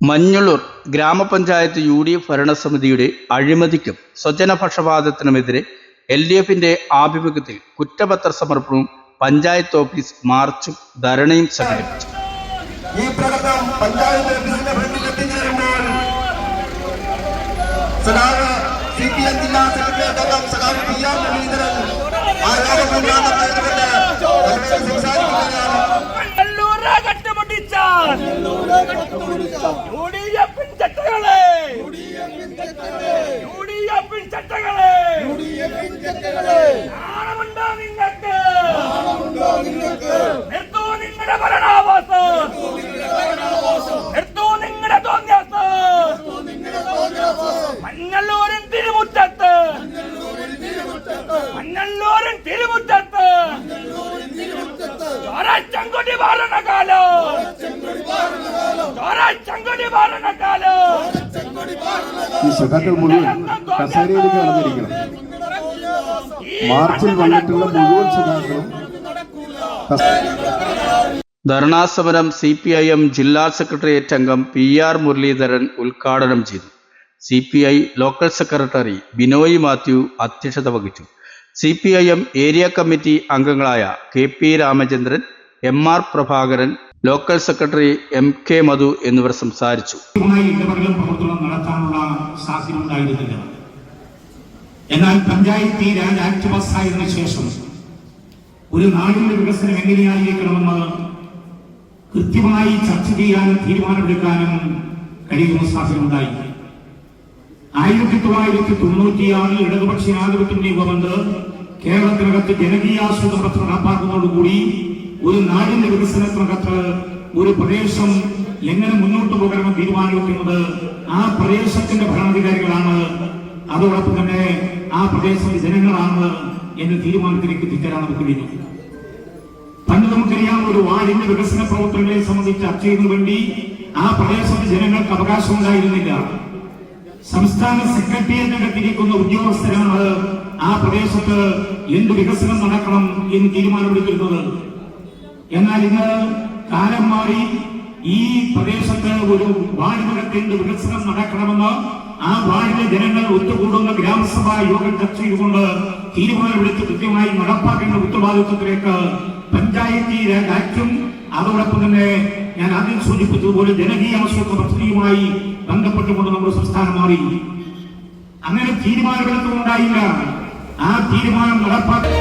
മഞ്ഞളൂർ ഗ്രാമപഞ്ചായത്ത് U D F ഭരണസമിതിയുടെ അഴിമതിക്കും സ്വജനപക്ഷപാതത്തിനുമെതിരെ L D എഫിന്റെ ആഭിമുഖ്യത്തിൽ കുറ്റപത്ര സമർപ്പണവും പഞ്ചായത്ത് ഓഫീസ് മാർച്ചും ധരണയും സംഘടിപ്പിച്ചു. ഈ പ്രകടനം പഞ്ചായത്ത് ഓഫീസിന്റെ ഫ്രണ്ടിൽ എത്തിച്ചേരുമ്പോൾ സഖാവ് സി പി എം ജില്ലാ സെക്രട്ടേറിയറ്റ് അംഗം സഖാവ് പി ആർ മുരളീധരൻ ആ യോഗപ്രഖ്യാപനം സംസാരിക്കുകയാണ്. കണ്ണൂരെ കട്ടുമുട്ടിച്ചാൽ യു ഡി നിങ്ങൾക്ക്? നിങ്ങളുടെ ഭരണാവാസം. നിങ്ങളുടെ തിരുമുറ്റത്ത്. മഞ്ഞള്ളൂരിൻ തിരുമുറ്റത്ത്. ഈ സഖാക്കൾ മുഴുവൻ കസേരയിലേക്ക് നടന്നിരിക്കണം. മാർച്ചിൽ വന്നിട്ടുള്ള മുഴുവൻ സഖാക്കളും ധർണാസമരം സി പി ഐ എം ജില്ലാ സെക്രട്ടേറിയറ്റ് അംഗം പി ആർ മുരളീധരൻ ഉദ്ഘാടനം ചെയ്തു. C P I local secretary Binoy Mathew അധ്യക്ഷത വഹിച്ചു. C P I M area committee അംഗങ്ങളായ K P Ramachandran M R Prabhakaran local secretary M K Madhu എന്നിവർ സംസാരിച്ചു. എന്നാൽ പഞ്ചായത്തി രാജ് ആക്ട് പാസ്സായതിനു ശേഷം ഒരു നാടിന്റെ വികസനം എങ്ങനെയായിരിക്കണമെന്ന് കൃത്യമായി ചർച്ച ചെയ്യാനും തീരുമാനമെടുക്കാനും കഴിയുന്ന സാഹചര്യം ഉണ്ടായി ആയിരത്തി തൊള്ളായിരത്തി തൊണ്ണൂറ്റിയാറിൽ ഇടതുപക്ഷ ജനാധിപത്യ ഗവൺമെന്റ് കേരളത്തിനകത്ത് ജനകീയാസൂത്രണ പദ്ധതി നടപ്പാക്കുന്നതോടുകൂടി ഒരു നാടിന്റെ വികസനത്തിനകത്ത് ഒരു പ്രദേശം എങ്ങനെ മുന്നോട്ട് പോകണമെന്ന് തീരുമാനിക്കുന്നത് ആ പ്രദേശത്തിന്റെ ഭരണാധികാരികളാണ്. അതോടൊപ്പം തന്നെ ആ പ്രദേശത്തെ ജനങ്ങളാണ് എന്ന തീരുമാനത്തിലേക്ക് എത്തിച്ചേരാൻ നമുക്ക് കഴിഞ്ഞു. പണ്ട് നമുക്കറിയാം ഒരു വാർഡിന്റെ വികസന പ്രവർത്തനങ്ങളെ സംബന്ധിച്ച് ചർച്ച ചെയ്യുന്നതിന് വേണ്ടി ആ പ്രദേശത്തെ ജനങ്ങൾക്ക് അവകാശമുണ്ടായിരുന്നില്ല സംസ്ഥാന സെക്രട്ടേറിയറ്റ് കത്തിരിക്കുന്ന ഉദ്യോഗസ്ഥരാണ് ആ പ്രദേശത്ത് എന്ത് വികസനം നടക്കണം എന്ന് തീരുമാനമെടുത്തിരുന്നത്. എന്നാൽ ഇന്ന് കാലം മാറി ഈ പ്രദേശത്ത് ഒരു വാർഡിനകത്ത് എന്ത് വികസനം നടക്കണമെന്ന് ആ വാർഡിലെ ജനങ്ങൾ ഒത്തുകൂടുന്ന ഗ്രാമസഭാ യോഗം ചർച്ച ചെയ്തുകൊണ്ട് തീരുമാനമെടുത്ത് കൃത്യമായി നടപ്പാക്കേണ്ട ഉത്തരവാദിത്വത്തിലേക്ക് പഞ്ചായത്തി രാജ് ആക്ടും അതോടൊപ്പം തന്നെ ഞാൻ ആദ്യം സൂചിപ്പിച്ചതുപോലെ ജനകീയ ആസൂത്ര പദ്ധതിയുമായി ബന്ധപ്പെട്ടുകൊണ്ട് നമ്മുടെ സംസ്ഥാനം മാറി. അങ്ങനെ തീരുമാനമെടുത്തുകൊണ്ടായില്ല ആ തീരുമാനം നടപ്പാക്കി